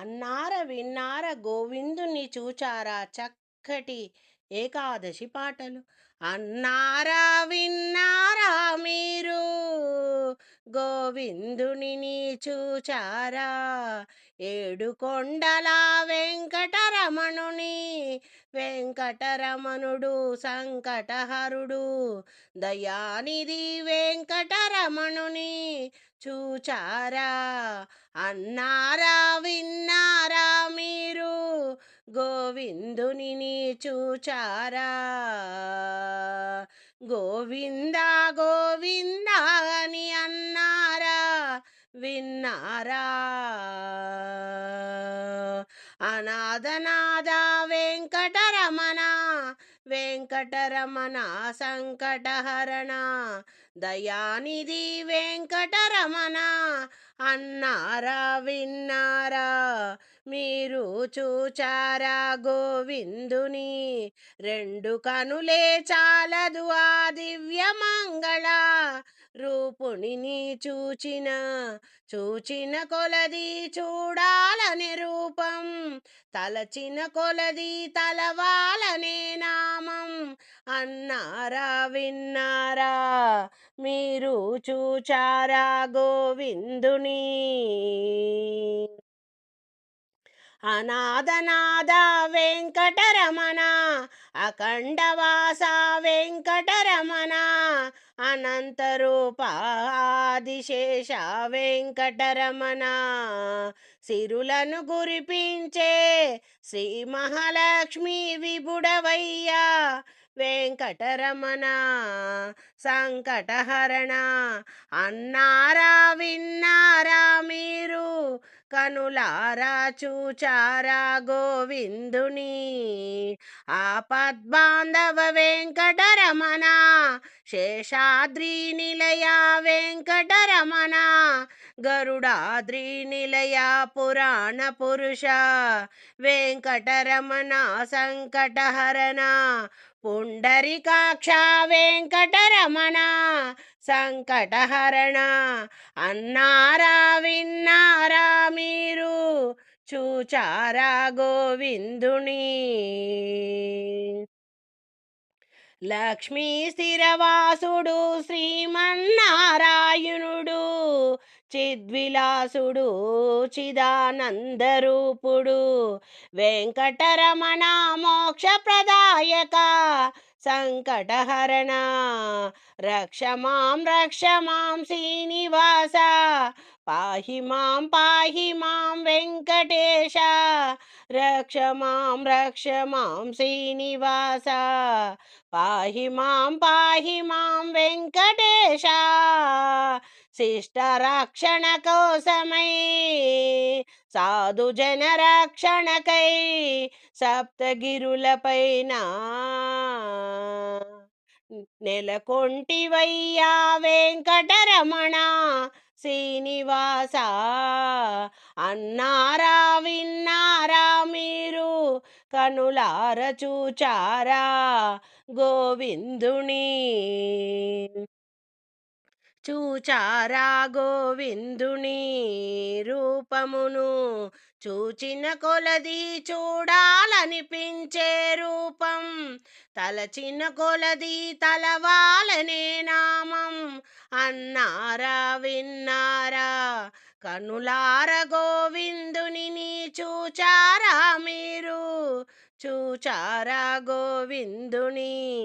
అన్నార విన్నార గోవిందుని చూచారా చక్కటి ఏకాదశి పాటలు. అన్నారా విన్నారా మీరు గోవిందుని చూచారా? ఏడు కొండల వెంకటరమణుని వెంకటరమణుడు సంకటహరుడు దయానిధి వెంకటరమణుని చూచారా? అన్నారా విన్నారా గోవిందుని చూచారా? గోవింద గోవింద అని అన్నారా? విన్నారా? అనాథనాథ వెంకటరమణ వెంకటరమణ సంకటహరణ దయానిధి వెంకటరమణ అన్నారా? విన్నారా? మీరు చూచారా గోవిందుని? రెండు కనులే చాలదు ఆ దివ్య మంగళ. రూపుణిని చూచిన చూచిన కొలది చూడాలని రూపం. తలచిన కొలది తలవాలనే నామం. అన్నారా విన్నారా? మీరు చూచారా గోవిందుని? అనాథనాథ వెంకటరమణ అఖండవాస వెంకటరమణ అనంతరూప ఆదిశేష వెంకటరమణ. సిరులను గురిపించే శ్రీ మహాలక్ష్మి విబుడవయ్యా వెంకటరమణ సంకటహరణ అన్నారా కనులారా చూచారా గోవిందుని? ఆపద్బాంధవ వెంకటరమణ శేషాద్రి నిలయ వెంకటరమణ గరుడాద్రి నిలయ పురాణ పురుష వెంకటరమణ సంకటహరణ పుండరికాక్ష వెంకటరమణ సంకటహరణ అన్నారా చూచారా గోవిందుని లక్ష్మీ స్థిరవాసుడు శ్రీమన్నారాయణుడు చిద్విలాసుడు చిదానందరూపుడు వెంకటరమణ మోక్షప్రదాయక సంకటహరణ. రక్ష మాం రక్ష మాం శ్రీనివాస. పాహి మాం పాహి మాం వెంకటేశ. రక్ష మాం రక్ష మాం శ్రీనివాస. పాహి మాం పాహి మాం వెంకటేశ. శిష్ట రక్షణ కోసమై సాధు జన రక్షణకై సప్తగిరులపైన నెలకొంటివయ్యా వెంకటరమణ శ్రీనివాస అన్నారా విన్నారా మీరు? కనులార చూచారా గోవిందుని? చూచారా గోవిందుని రూపమును చూచిన కొలది చూడాలనిపించే రూపం. తలచిన కొలది తలవాలనే నామం. అన్నారా విన్నారా? కనులార గోవిందుని చూచారా మీరు? చూచారా గోవిందుని?